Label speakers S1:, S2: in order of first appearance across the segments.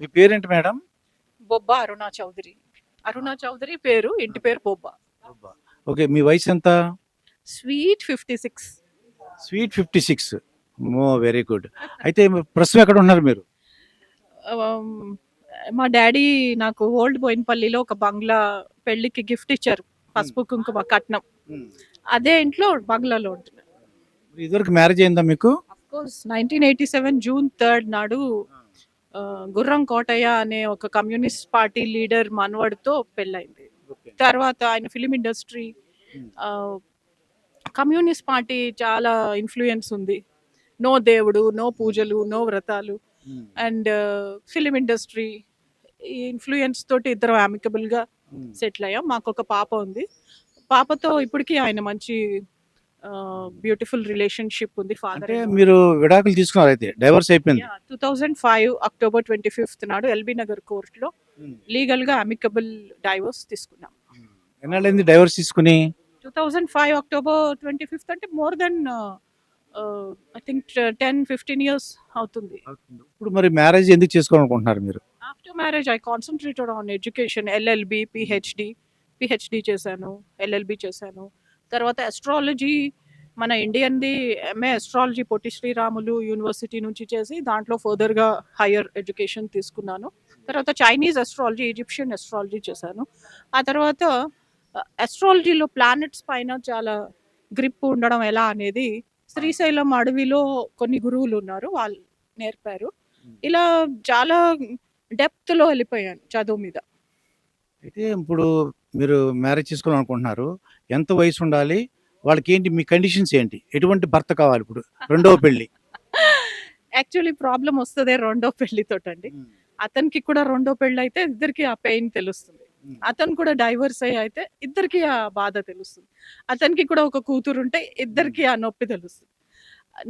S1: మీ పేరేంటి మేడం?
S2: బొబ్బ అరుణ చౌదరి. అరుణ చౌదరి పేరు ఇంటి పేరు బొబ్బ.
S1: ఓకే మీ వయసు ఎంత?
S2: Sweet fifty six.
S1: Sweet fifty six. మో వెరీ గుడ్. అయితే ప్రస్తుతం ఎక్కడ ఉన్నారు మీరు?
S2: మా డాడీ నాకు ఓల్డ్ బోయినపల్లిలో ఒక బంగ్లా పెళ్ళికి గిఫ్ట్ ఇచ్చారు. పసుపు కుంకుమ కట్నం. అదే ఇంట్లో బంగ్లాలో ఉంటున్నాను.
S1: ఇదివరకు మ్యారేజ్ అయిందా మీకు?
S2: Course nineteen eighty seven June third నాడు గుర్రం కోటయ్య అనే ఒక కమ్యూనిస్ట్ పార్టీ లీడర్ మనవడితో పెళ్ళైంది తర్వాత ఆయన ఫిలిం ఇండస్ట్రీ కమ్యూనిస్ట్ పార్టీ చాలా ఇన్ఫ్లుయెన్స్ ఉంది. నో దేవుడు నో పూజలు నో వ్రతాలు అండ్ ఫిలిం ఇండస్ట్రీ ఈ ఇన్ఫ్లుయెన్స్ తోటి ఇద్దరు amicable గా సెటిల్ అయ్యాం. మాకు ఒక పాప ఉంది. పాపతో ఇప్పటికీ ఆయన మంచి బ్యూటిఫుల్ రిలేషన్షిప్ ఉంది ఫాదర్
S1: మీరు విడాకులు తీసుకున్నారు అయితే డైవర్స్ అయిపోయింది.
S2: Two thousand five October twenty fifth నాడు ఎల్బీ నగర్ కోర్టులో లీగల్గా అమికబుల్ డైవోర్స్ తీసుకున్నాం.
S1: ఎన్నాళ్ళైంది డైవర్స్ తీసుకుని?
S2: Two thousand five October twenty fifth అంటే more than I think ten fifteen years అవుతుంది.
S1: ఇప్పుడు మరి మ్యారేజ్ ఎందుకు చేసుకోవాలనుకుంటున్నారు మీరు?
S2: After marriage I concentrated on education LLB PhD PhD చేశాను ఎల్ఎల్బి చేశాను. తర్వాత అస్ట్రాలజీ మన ఇండియన్ది MA astrology Potti Sriramulu university నుంచి చేసి దాంట్లో ఫర్దర్గా హయ్యర్ ఎడ్యుకేషన్ తీసుకున్నాను. తర్వాత చైనీస్ అస్ట్రాలజీ ఈజిప్షియన్ అస్ట్రాలజీ చేశాను. ఆ తర్వాత అస్ట్రాలజీలో ప్లానెట్స్ పైన చాలా గ్రిప్ ఉండడం ఎలా అనేది శ్రీశైలం అడవిలో కొన్ని గురువులు ఉన్నారు వాళ్ళు నేర్పారు. ఇలా చాలా డెప్త్లో వెళ్ళిపోయాను చదువు మీద.
S1: అయితే ఇప్పుడు మీరు మ్యారేజ్ చేసుకోవాలనుకుంటున్నారు ఎంత వయసు ఉండాలి వాళ్ళకి ఏంటి మీ కండిషన్స్ ఏంటి ఎటువంటి భర్త కావాలి ఇప్పుడు రెండవ పెళ్ళి
S2: యాక్చువల్లీ ప్రాబ్లం వస్తుంది రెండో పెళ్ళితోటండి అతనికి కూడా రెండో పెళ్ళి అయితే ఇద్దరికి ఆ పెయిన్ తెలుస్తుంది. అతను కూడా డైవర్స్ అయ్యి అయితే ఇద్దరికి ఆ బాధ తెలుస్తుంది. అతనికి కూడా ఒక కూతురు ఉంటే ఇద్దరికి ఆ నొప్పి తెలుస్తుంది.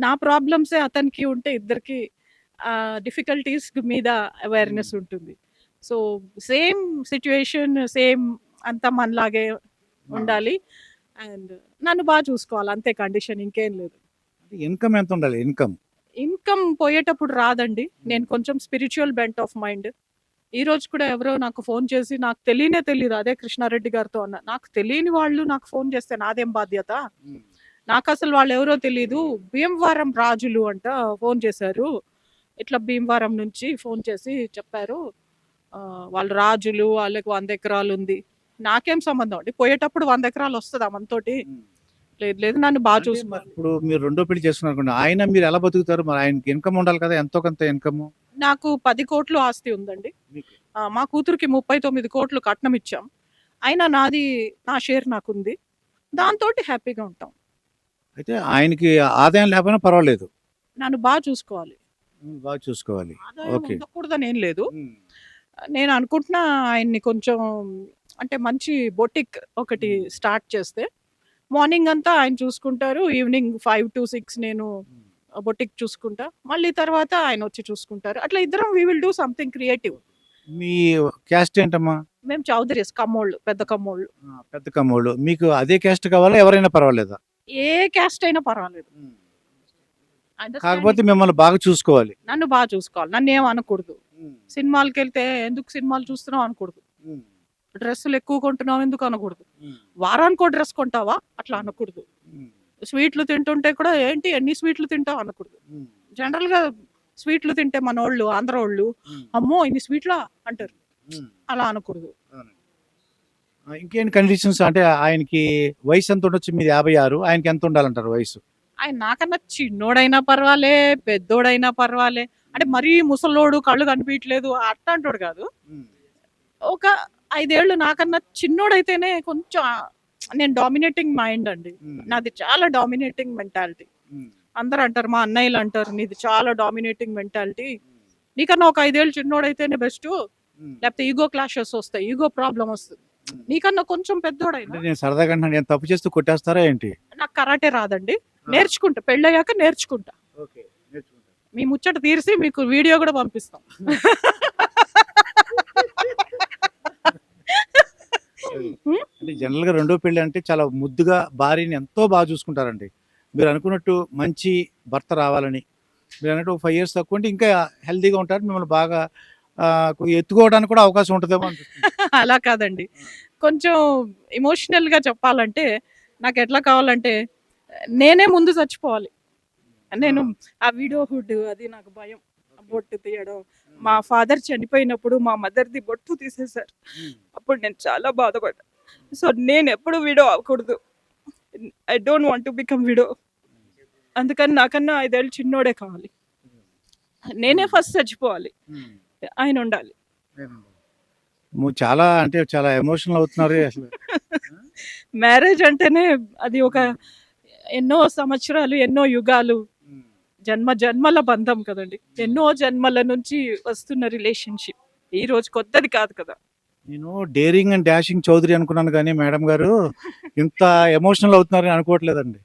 S2: నా ప్రాబ్లమ్సే అతనికి ఉంటే ఇద్దరికి ఆ డిఫికల్టీస్ మీద అవేర్నెస్ ఉంటుంది. సో సేమ్ సిచ్యువేషన్ సేమ్ అంతా మనలాగే ఉండాలి. అండ్ నన్ను బాగా చూసుకోవాలి అంతే కండిషన్ ఇంకేం లేదు.
S1: ఇన్కమ్ ఎంత ఉండాలి? ఇన్కమ్.
S2: ఇన్కమ్ పోయేటప్పుడు రాదండి. నేను కొంచెం స్పిరిచువల్ బెంట్ ఆఫ్ మైండ్. ఈ రోజు కూడా ఎవరో నాకు ఫోన్ చేసి నాకు తెలియనే తెలియదు. అదే కృష్ణారెడ్డి గారితో అన్న. నాకు తెలియని వాళ్ళు నాకు ఫోన్ చేస్తే నాదేం బాధ్యత? నాకు అసలు వాళ్ళు ఎవరో తెలియదు భీమవరం రాజులు అంట ఫోన్ చేశారు. ఇట్లా భీమవరం నుంచి ఫోన్ చేసి చెప్పారు. వాళ్ళు రాజులు వాళ్ళకి వంద ఎకరాలు ఉంది. నాకేం సంబంధం అండి? పోయేటప్పుడు వంద ఎకరాలు వస్తుందా మనతోటి? లేదు లేదు నన్ను బాగా చూసుకోవాలి
S1: ఇప్పుడు మీరు రెండో పెళ్ళి చేసుకున్నారు ఆయన మీరు ఎలా బతుకుతారు? మరి ఆయనకి ఇన్కమ్ ఉండాలి కదా ఎంతో కొంత ఇన్కమ్
S2: నాకు పది కోట్లు ఆస్తి ఉందండి. మా కూతురికి ముప్పై తొమ్మిది కోట్లు కట్నం ఇచ్చాం. అయినా నాది నా షేర్ నాకుంది. దాంతో హ్యాపీగా ఉంటాం.
S1: అయితే ఆయనకి ఆదాయం లేకపోయినా పర్వాలేదు.
S2: నన్ను బాగా చూసుకోవాలి.
S1: బాగా చూసుకోవాలి.
S2: ఆదాయం
S1: ఓకే.
S2: ఉండకూడదని ఏం లేదు. నేను అనుకుంటున్నా ఆయన్ని కొంచెం అంటే మంచి బొటిక్ ఒకటి స్టార్ట్ చేస్తే మార్నింగ్ అంతా ఆయన చూసుకుంటారు ఈవినింగ్ ఫైవ్ టు సిక్స్ నేను బొటిక్ చూసుకుంటా మళ్ళీ తర్వాత ఆయన వచ్చి చూసుకుంటారు. అట్లా ఇద్దరం we will do something creative
S1: me caste ఏంటమ్మా?
S2: మేము చౌదరీస్ కమ్మోళ్ళు పెద్ద కమ్మోళ్ళు.
S1: పెద్ద కమ్మోళ్ళు. మీకు అదే క్యాస్ట్ కావాలా ఎవరైనా పర్వాలేదా?
S2: ఏ క్యాస్ట్ అయినా పర్వాలేదు?
S1: కాకపోతే మిమ్మల్ని బాగా చూసుకోవాలి.
S2: నన్ను బాగా చూసుకోవాలి. నన్ను ఏం అనకూడదు. సినిమాలకి వెళ్తే ఎందుకు సినిమాలు చూస్తున్నావు అనకూడదు. డ్రెస్సులు ఎక్కువ కొంటున్నావు ఎందుకు అనకూడదు? వారానికి ఒక డ్రెస్ కొంటావా? అట్లా అనకూడదు. స్వీట్లు తింటుంటే కూడా ఏంటి ఎన్ని స్వీట్లు తింటావు అనకూడదు. జనరల్గా స్వీట్లు తింటే మన వాళ్ళు ఆంధ్ర వాళ్ళు అమ్మో ఇన్ని స్వీట్లా అంటారు. అలా అనకూడదు.
S1: ఆ, ఇంకేంటి కండిషన్స్ అంటే ఆయనకి వయసు ఎంత ఉండొచ్చు? మీది యాభై ఆరు. ఆయనకి ఎంత ఉండాలంటారు వయసు?
S2: ఆయన నాకన్నా చిన్నోడైనా పర్వాలే పెద్దోడైనా పర్వాలే. అంటే మరీ ముసలోడు కళ్ళు కనిపించట్లేదు అట్లా అంటాడు కాదు ఒక ఐదేళ్ళు నాకన్నా చిన్నోడైతేనే కొంచెం నేను డామినేటింగ్ మైండ్ అండి. నాది చాలా డామినేటింగ్ మెంటాలిటీ అందరు అంటారు మా అన్నయ్యలు అంటారు నీది చాలా డామినేటింగ్ మెంటాలిటీ నీకన్నా ఒక ఐదేళ్ళు చిన్నోడైతేనే బెస్ట్ లేకపోతే ఈగో క్లాషెస్ వస్తాయి ఈగో ప్రాబ్లం వస్తుంది. నీకన్నా కొంచెం పెద్దోడైనా.
S1: నేను సరదాగా నేను తప్పు చేస్తూ కొట్టేస్తారా ఏంటి?
S2: నాకు కరాటే రాదండి. నేర్చుకుంటా పెళ్ళయ్యాక నేర్చుకుంటా. మీ ముచ్చట తీర్చి మీకు వీడియో కూడా పంపిస్తాం.
S1: అంటే జనరల్గా రెండో పెళ్ళి అంటే చాలా ముద్దుగా భార్యని ఎంతో బాగా చూసుకుంటారండి. మీరు అనుకున్నట్టు మంచి భర్త రావాలని. మీరు అన్నట్టు ఫైవ్ ఇయర్స్ తక్కువ అంటే ఇంకా హెల్తీగా ఉంటారు మిమ్మల్ని బాగా ఎత్తుకోవడానికి కూడా అవకాశం ఉంటుందేమో.
S2: అలా కాదండి. కొంచెం ఎమోషనల్గా చెప్పాలంటే నాకు ఎట్లా కావాలంటే నేనే ముందు చచ్చిపోవాలి. నేను ఆ. వీడియో హుడ్ అది నాకు భయం. బొట్టు తీయడం మా ఫాదర్ చనిపోయినప్పుడు మా మదర్ది బొట్టు తీసేశారు. అప్పుడు నేను చాలా బాధపడ్డా. సో నేను ఎప్పుడు విడో అవ్వకూడదు. I don't want to become widow. అందుకని నాకన్నా ఐదేళ్ళు చిన్నోడే కావాలి. నేనే ఫస్ట్ చచ్చిపోవాలి. ఆయన ఉండాలి.
S1: చాలా అంటే చాలా ఎమోషనల్ అవుతున్నారు అసలు.
S2: మ్యారేజ్ అంటేనే అది ఒక ఎన్నో సంవత్సరాలు ఎన్నో యుగాలు. జన్మ జన్మల బంధం కదండి. ఎన్నో జన్మల నుంచి వస్తున్న రిలేషన్షిప్ ఈ రోజు కొత్తది కాదు కదా.
S1: నేను డేరింగ్ అండ్ డాషింగ్ చౌదరి అనుకున్నాను కానీ మేడం గారు ఇంత ఎమోషనల్ అవుతున్నారని అనుకోవట్లేదండి.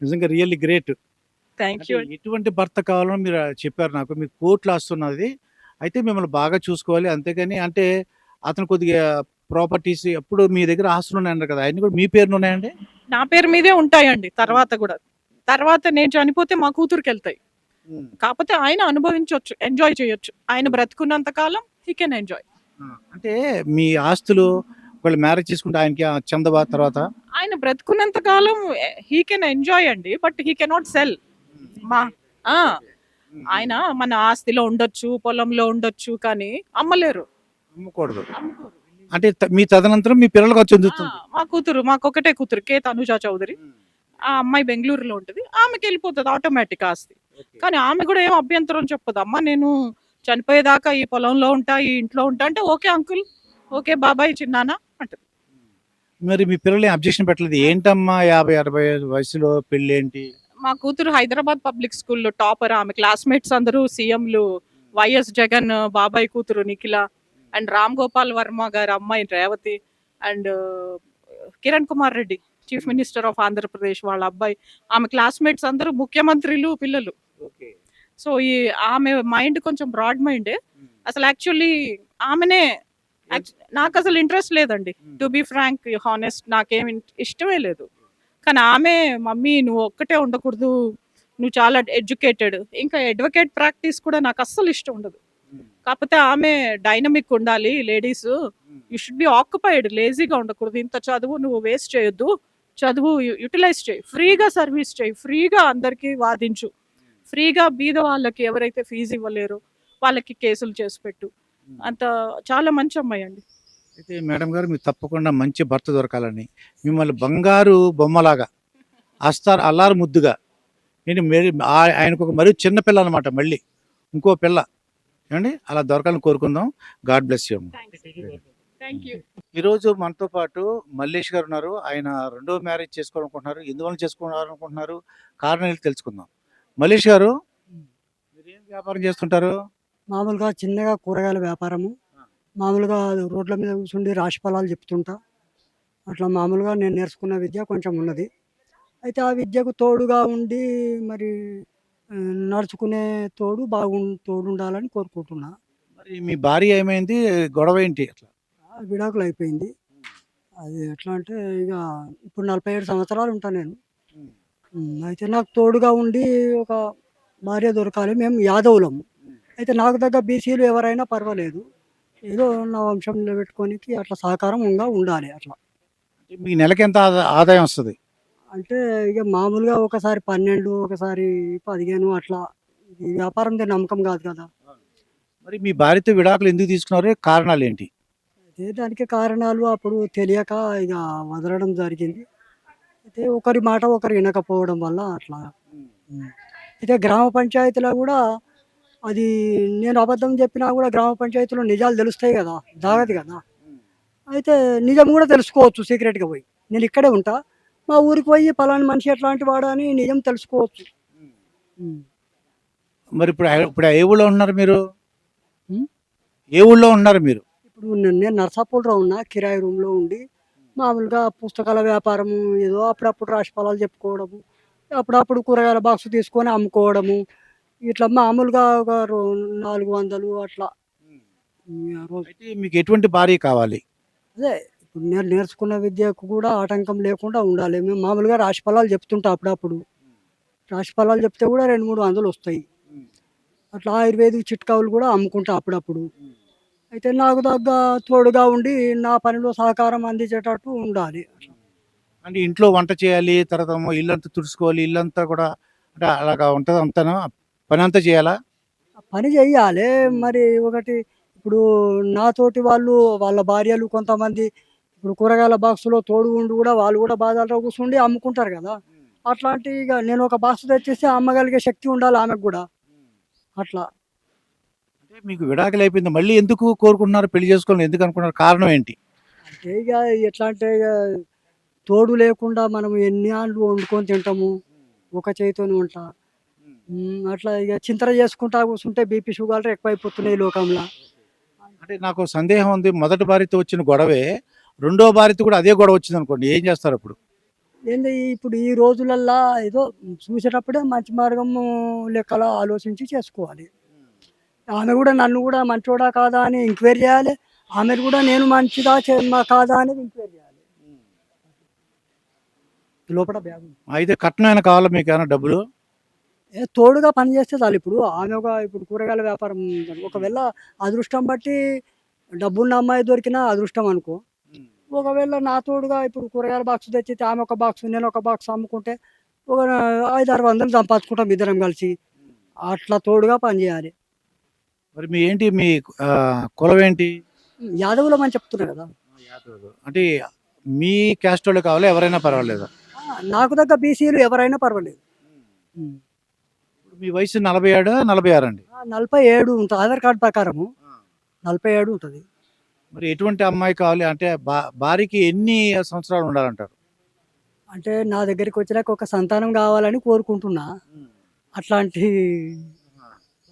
S1: నిజంగా రియల్లీ గ్రేట్
S2: థ్యాంక్ యూ
S1: ఎటువంటి భర్త కావాలని మీరు చెప్పారు నాకు. మీకు కోట్లు వస్తున్నది అయితే మిమ్మల్ని బాగా చూసుకోవాలి. అంతేగాని అంటే అతను కొద్దిగా ప్రాపర్టీస్ ఎప్పుడు మీ దగ్గర ఆస్తులు ఉన్నాయన్నారు కదా. అన్ని కూడా మీ పేరున ఉన్నాయండి?
S2: నా పేరు మీదే ఉంటాయండి. తర్వాత కూడా. తర్వాత నేను చనిపోతే మా కూతురుకి వెళ్తాయి కాకపోతే ఆయన అనుభవించవచ్చు ఎంజాయ్ చేయొచ్చు. ఆయన బ్రతుకున్నంత కాలం హీ కెన్ ఎంజాయ్
S1: అంటే మీ ఆస్తులు ఒకళ్ళు మ్యారేజ్ చేసుకుంటే ఆయనకి చందబా తర్వాత?
S2: ఆయన బ్రతుకున్నంత కాలం హీ కెన్ ఎంజాయ్ అండి బట్ హీ కెనాట్ సెల్ మా ఆ, ఆయన మన ఆస్తిలో ఉండొచ్చు పొలంలో ఉండొచ్చు కానీ అమ్మలేరు.
S1: అమ్మకూడదు. అంటే మీ తదనంతరం మీ పిల్లలకు చెందుతుంది.
S2: మా కూతురు మాకొకటే కూతురు కే తనుజా చౌదరి. ఆ అమ్మాయి బెంగళూరులో ఉంటుంది. ఆమెకి వెళ్ళిపోతుంది ఆటోమేటిక్ ఆస్తి. కానీ ఆమె కూడా ఏం అభ్యంతరం చెప్పదు. అమ్మ నేను చనిపోయేదాకా ఈ పొలంలో ఉంటా ఈ ఇంట్లో ఉంటా అంటే ఓకే అంకుల్ ఓకే బాబాయ్ చిన్నానా అంటది.
S1: మరి మీ పిల్లలు అబ్జెక్షన్ పెట్టలేదు? ఏంటమ్మా యాభై అరవై వయసులో పెళ్ళి ఏంటి
S2: మా కూతురు హైదరాబాద్ పబ్లిక్ స్కూల్లో టాపర్ ఆమె. క్లాస్మేట్స్ అందరూ సీఎంలు వైఎస్ జగన్ బాబాయ్ కూతురు నిఖిల అండ్ రామ్ గోపాల్ వర్మ గారి అమ్మాయి Revathi and Kiran Kumar Reddy. Chief minister of Andhra Pradesh వాళ్ళ అబ్బాయి. ఆమె క్లాస్మేట్స్ అందరూ ముఖ్యమంత్రులు పిల్లలు. సో ఈ ఆమె మైండ్ కొంచెం బ్రాడ్ మైండే. అసలు యాక్చువల్లీ ఆమెనే యాక్చు- నాకు అసలు ఇంట్రెస్ట్ లేదండి. టు బి ఫ్రాంక్ హానెస్ట్ నాకేం ఇష్టమే లేదు. కానీ ఆమె మమ్మీ నువ్వు ఒక్కటే ఉండకూడదు. నువ్వు చాలా ఎడ్యుకేటెడ్. ఇంకా అడ్వకేట్ ప్రాక్టీస్ కూడా నాకు అస్సలు ఇష్టం ఉండదు. కాకపోతే ఆమె డైనమిక్ ఉండాలి ladies. You should be occupied లేజీగా ఉండకూడదు. ఇంత చదువు నువ్వు వేస్ట్ చేయొద్దు. చదువు యూటిలైజ్ చేయి. ఫ్రీగా సర్వీస్ చేయి. ఫ్రీగా అందరికీ వాదించు. ఫ్రీగా బీద వాళ్ళకి ఎవరైతే ఫీజు ఇవ్వలేరో వాళ్ళకి కేసులు చేసి పెట్టు. అంత చాలా మంచి అమ్మాయి అండి.
S1: అయితే మేడం గారు మీకు తప్పకుండా మంచి భర్త దొరకాలని. మిమ్మల్ని బంగారు బొమ్మలాగా అస్తారు అల్లారు ముద్దుగా నేను మరి ఆయనకు ఒక మరీ చిన్న పిల్ల అనమాట మళ్ళీ. ఇంకో పిల్ల. ఏమండి? అలా దొరకాలని కోరుకుందాం. God bless you
S2: thank you.
S1: ఈరోజు మనతో పాటు మల్లేష్ గారు ఉన్నారు. ఆయన రెండో మ్యారేజ్ చేసుకోవాలనుకుంటున్నారు. ఎందువల్ల చేసుకోవాలనుకుంటున్నారు? కారణం ఏంటి తెలుసుకుందాం. మల్లేష్ గారు మీరు ఏం వ్యాపారం చేస్తుంటారు?
S3: మామూలుగా చిన్నగా కూరగాయల వ్యాపారము. మామూలుగా రోడ్ల మీద కూర్చుండి రాశి ఫలాలు చెప్తుంటా. అట్లా మామూలుగా నేను నేర్చుకున్న విద్య కొంచెం ఉన్నది. అయితే ఆ విద్యకు తోడుగా ఉండి మరి నడుచుకునే తోడు బాగు తోడు ఉండాలని కోరుకుంటున్నా.
S1: మరి మీ భార్య ఏమైంది? గొడవ ఏంటి అట్లా?
S3: విడాకులు అయిపోయింది. అది ఎట్లా అంటే ఇక ఇప్పుడు నలభై ఏడు సంవత్సరాలు ఉంటాను నేను. అయితే నాకు తోడుగా ఉండి ఒక భార్య దొరకాలి. మేము యాదవులము అయితే నాకు దగ్గర బీసీలు ఎవరైనా పర్వాలేదు. ఏదో నా వంశం నిలబెట్టుకోనికి అట్లా సహకారం ఉంగా ఉండాలి అట్లా.
S1: మీ నెలకి ఎంత ఆదా- ఆదాయం వస్తుంది?
S3: అంటే ఇక మామూలుగా ఒకసారి పన్నెండు ఒకసారి పదిహేను అట్లా. వ్యాపారం నమ్మకం కాదు కదా.
S1: మరి మీ భార్యతో విడాకులు ఎందుకు తీసుకున్నారు? కారణాలు ఏంటి?
S3: అయితే దానికి కారణాలు అప్పుడు తెలియక ఇక వదలడం జరిగింది. అయితే ఒకరి మాట ఒకరు వినకపోవడం వల్ల అట్లా. అయితే గ్రామ పంచాయతీలో కూడా అది నేను అబద్ధం చెప్పినా కూడా గ్రామ పంచాయతీలో నిజాలు తెలుస్తాయి కదా దాగదు కదా. అయితే నిజం కూడా తెలుసుకోవచ్చు సీక్రెట్గా పోయి. నేను ఇక్కడే ఉంటా మా ఊరికి పోయి పలాని మనిషి ఎట్లాంటి వాడు అని నిజం తెలుసుకోవచ్చు.
S1: మరి ఇప్పుడు ఇప్పుడు ఏ ఊళ్ళో ఉన్నారు మీరు? ఏ ఊళ్ళో ఉన్నారు మీరు?
S3: ఇప్పుడు నేను నర్సాపూర్లో ఉన్నా కిరాయి రూమ్లో ఉండి మామూలుగా పుస్తకాల వ్యాపారము ఏదో అప్పుడప్పుడు రాశి ఫలాలు చెప్పుకోవడము అప్పుడప్పుడు కూరగాయల బాక్స్ తీసుకొని అమ్ముకోవడము ఇట్లా మామూలుగా ఒక నాలుగు వందలు అట్లా.
S1: అయితే మీకు ఎటువంటి భార్య కావాలి?
S3: అదే ఇప్పుడు నేను నేర్చుకున్న విద్యకు కూడా ఆటంకం లేకుండా ఉండాలి. మేము మామూలుగా రాశి ఫలాలు చెప్తుంటా అప్పుడప్పుడు. రాశి ఫలాలు చెప్తే కూడా రెండు మూడు వందలు వస్తాయి. అట్లా ఆయుర్వేదిక్ చిట్కావులు కూడా అమ్ముకుంటా అప్పుడప్పుడు. అయితే నాకు తగ్గ తోడుగా ఉండి నా పనిలో సహకారం అందించేటట్టు ఉండాలి.
S1: అంటే ఇంట్లో వంట చేయాలి తర్వాత ఇల్లంతా తుడుచుకోవాలి ఇల్లంతా కూడా అంటే అలాగా ఉంటుంది? అంతాను? పని అంతా చేయాలా?
S3: పని చెయ్యాలి మరి ఒకటి ఇప్పుడు నాతోటి వాళ్ళు వాళ్ళ భార్యలు కొంతమంది ఇప్పుడు కూరగాయల బాక్సులో తోడు ఉండి కూడా వాళ్ళు కూడా బాధల్లో కూర్చుండి అమ్ముకుంటారు కదా. అట్లాంటి ఇక నేను ఒక బాక్స్ తెచ్చేసి అమ్మగలిగే శక్తి ఉండాలి ఆమెకు కూడా. అట్లా.
S1: అంటే మీకు విడాకులు అయిపోయింది. మళ్ళీ ఎందుకు కోరుకుంటున్నారు? పెళ్ళి చేసుకోవాలని ఎందుకు అనుకున్నారు? కారణం ఏంటి?
S3: అంటే ఇక ఎట్లా అంటే ఇక తోడు లేకుండా మనం ఎన్ని ఆళ్ళు వండుకొని తింటాము? ఒక చేతితోనే ఉంటా ఉమ్, అట్లా ఇక చింతన చేసుకుంటా కూర్చుంటే బీపీ షుగర్లు ఎక్కువైపోతున్నాయి ఈ లోకంలో.
S1: అంటే నాకు సందేహం ఉంది. మొదటి భార్యతో వచ్చిన గొడవే రెండో భార్యతో కూడా అదే గొడవ వచ్చింది అనుకోండి. ఏం చేస్తారు అప్పుడు?
S3: ఏంది ఇప్పుడు ఈ రోజులల్లా ఏదో చూసేటప్పుడే మంచి మార్గము లెక్కలా ఆలోచించి చేసుకోవాలి. ఆమె కూడా నన్ను కూడా మంచోడా కాదా అని ఎంక్వైరీ చేయాలి. ఆమె కూడా నేను మంచిదా చే- మా కాదా అనేది ఎంక్వైరీ చేయాలి. లోపల బ్యాగ్ ఉంది.
S1: అయితే కట్నం అయినా కావాలా మీకు ఏమైనా డబ్బులు?
S3: ఏ తోడుగా పని చేస్తే చాలు ఇప్పుడు. ఆమె ఒక ఇప్పుడు కూరగాయల వ్యాపారం. ఒకవేళ అదృష్టం బట్టి డబ్బున్న అమ్మాయి దొరికినా అదృష్టం అనుకో. ఒకవేళ నా తోడుగా ఇప్పుడు కూరగాయల బాక్స్ తెచ్చితే ఆమె ఒక బాక్స్ నేను ఒక బాక్స్ అమ్ముకుంటే ఒక ఐదు ఆరు వందలు సంపాదించుకుంటాం ఇద్దరం కలిసి. అట్లా తోడుగా పనిచేయాలి
S1: మరి మీ ఏంటి మీ కులం ఏంటి
S3: యాదవులం అని చెప్తున్నా కదా.
S1: అంటే మీ క్యాస్ట్ వాళ్ళు కావాలా ఎవరైనా పర్వాలేదు?
S3: నాకు దగ్గర బీసీలు ఎవరైనా పర్వాలేదు.
S1: మీ వయసు నలభై ఏడు నలభై ఆరు అండి?
S3: నలభై ఏడు ఉంటుంది ఆధార్ కార్డు ప్రకారము నలభై ఏడు ఉంటుంది.
S1: మరి ఎటువంటి అమ్మాయి కావాలి? అంటే భార్యకి ఎన్ని సంవత్సరాలు ఉండాలంటారు?
S3: అంటే నా దగ్గరికి వచ్చినాక ఒక సంతానం కావాలని కోరుకుంటున్నా. అట్లాంటి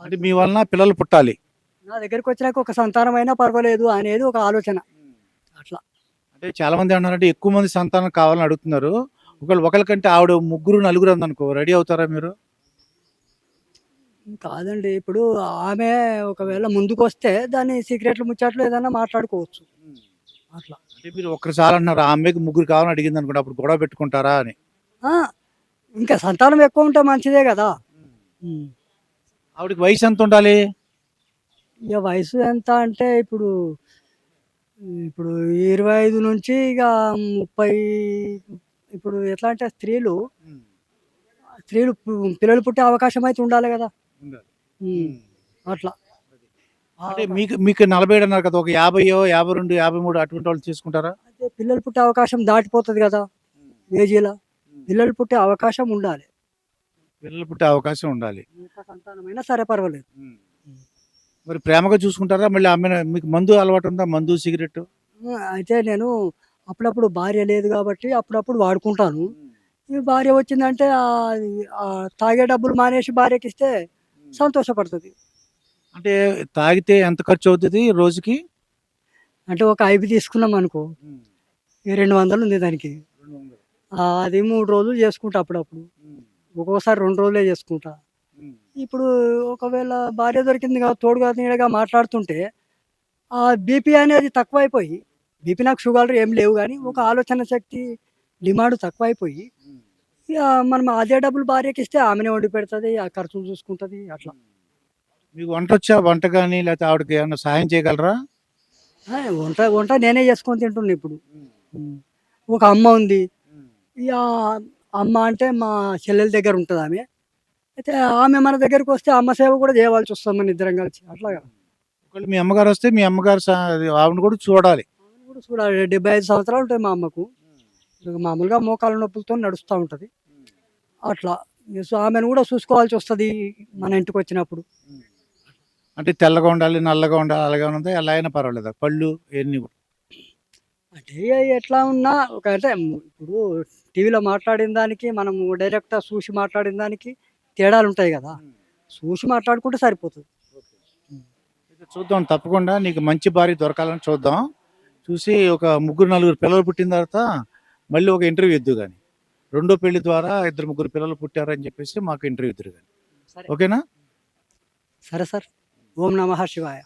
S1: అంటే మీ వలన పిల్లలు పుట్టాలి.
S3: నా దగ్గరికి వచ్చినాక ఒక సంతానం అయినా పర్వాలేదు అనేది ఒక ఆలోచన. అట్లా.
S1: అంటే చాలా మంది అంటున్నారంటే ఎక్కువ మంది సంతానం కావాలని అడుగుతున్నారు. ఒకళ్ళు ఒకరికంటే ఆవిడ ముగ్గురు నలుగురు అందనుకో రెడీ అవుతారా మీరు?
S3: కాదండి ఇప్పుడు ఆమె ఒకవేళ ముందుకు వస్తే దాన్ని సీక్రెట్లు ముచ్చట్లు ఏదైనా మాట్లాడుకోవచ్చు. అట్లా.
S1: అంటే మీరు ఒక్కరు చాలా అంటున్నారు ఆ అమ్మాయికి ముగ్గురు కావాలని అడిగింది అనుకుంటే అప్పుడు గొడవ పెట్టుకుంటారా అని?
S3: ఆ, ఇంకా సంతానం ఎక్కువ ఉంటే మంచిదే కదా. ఉమ్.
S1: ఆవిడకి వయసు ఎంత ఉండాలి?
S3: ఇక వయసు ఎంత అంటే ఇప్పుడు ఇప్పుడు ఇరవై ఐదు నుంచి ఇక ముప్పై ఇప్పుడు ఎట్లా అంటే స్త్రీలు స్త్రీలు పిల్లలు పుట్టే అవకాశం అయితే ఉండాలి కదా. ఉమ్, అట్లా.
S1: అంటే మీకు మీకు నలభై ఏడు అన్నారు కదా ఒక యాభైయో యాభై రెండు యాభై మూడు అటువంటి వాళ్ళు తీసుకుంటారా?
S3: అయితే పిల్లలు పుట్టే అవకాశం దాటిపోతుంది కదా ఏజీలో. పిల్లలు పుట్టే అవకాశం ఉండాలి.
S1: పిల్లలు పుట్టే అవకాశం ఉండాలి.
S3: సంతానమైనా సరే పర్వాలేదు.
S1: మరి ప్రేమగా చూసుకుంటారా? మళ్ళీ ఆమె మీకు మందు అలవాటు ఉందా? మందు సిగరెట్
S3: అయితే నేను అప్పుడప్పుడు భార్య లేదు కాబట్టి అప్పుడప్పుడు వాడుకుంటాను. ఈ భార్య వచ్చిందంటే ఆ- ఆ తాగే డబ్బులు మానేసి భార్యకి ఇస్తే సంతోషపడుతుంది.
S1: అంటే తాగితే ఎంత ఖర్చు అవుతుంది రోజుకి?
S3: అంటే ఒక ఐదు తీసుకున్నాం అనుకో. ఈ రెండు వందలు ఉంది దానికి. ఆ, అది మూడు రోజులు చేసుకుంటా అప్పుడప్పుడు. ఒక్కోసారి రెండు రోజులే చేసుకుంటా. ఇప్పుడు ఒకవేళ భార్య దొరికింది కదా తోడుగా నీడగా మాట్లాడుతుంటే ఆ బీపీ అనేది తక్కువైపోయి బీపీ నాకు షుగర్ ఏం లేవు కానీ ఒక ఆలోచన శక్తి డిమాండ్ తక్కువైపోయి ఇక మనం అదే డబ్బులు భార్యకి ఇస్తే ఆమెనే వండి పెడుతుంది ఆ ఖర్చులు చూసుకుంటుంది అట్లా.
S1: మీకు వంట వచ్చా? వంట కానీ లేకపోతే ఆవిడకి ఏమన్నా సహాయం చేయగలరా?
S3: వంట వంట నేనే చేసుకొని తింటున్నా ఇప్పుడు. ఒక అమ్మ ఉంది. ఇక అమ్మ అంటే మా చెల్లెల దగ్గర ఉంటుంది ఆమె. అయితే ఆమె మన దగ్గరికి వస్తే అమ్మ సేవ కూడా చేయవలసి వస్తాం మన ఇద్దరం కలిసి. అట్లాగా
S1: ఒకవేళ మీ అమ్మగారు వస్తే మీ అమ్మగారు ఆవిడని కూడా చూడాలి.
S3: ఆమెను కూడా చూడాలి. డెబ్బై ఐదు సంవత్సరాలు ఉంటాయి మా అమ్మకు. మామూలుగా మోకాళ్ళ నొప్పులతో నడుస్తూ ఉంటుంది. అట్లా. సో ఆమెను కూడా చూసుకోవాల్సి వస్తుంది మన ఇంటికి వచ్చినప్పుడు.
S1: అంటే తెల్లగా ఉండాలి నల్లగా ఉండాలి అలాగే ఉందా ఎలా అయినా పర్వాలేదు. పళ్ళు ఎన్ని
S3: అంటే ఎట్లా ఉన్నా ఒక అంటే ఇప్పుడు టీవీలో మాట్లాడిన దానికి మనము డైరెక్ట్గా చూసి మాట్లాడిన దానికి తేడాలు ఉంటాయి కదా. చూసి మాట్లాడుకుంటే సరిపోతుంది.
S1: చూద్దాం తప్పకుండా నీకు మంచి భార్య దొరకాలని చూద్దాం. చూసి ఒక ముగ్గురు నలుగురు పిల్లలు పుట్టిన తర్వాత మళ్ళీ ఒక ఇంటర్వ్యూ ఇద్దు కానీ రెండో పెళ్ళి ద్వారా ఇద్దరు ముగ్గురు పిల్లలు పుట్టారని చెప్పేసి మాకు ఇంటర్వ్యూ ఇద్దరు కానీ ఓకేనా?
S3: సరే సార్. ఓం నమ శివాయ.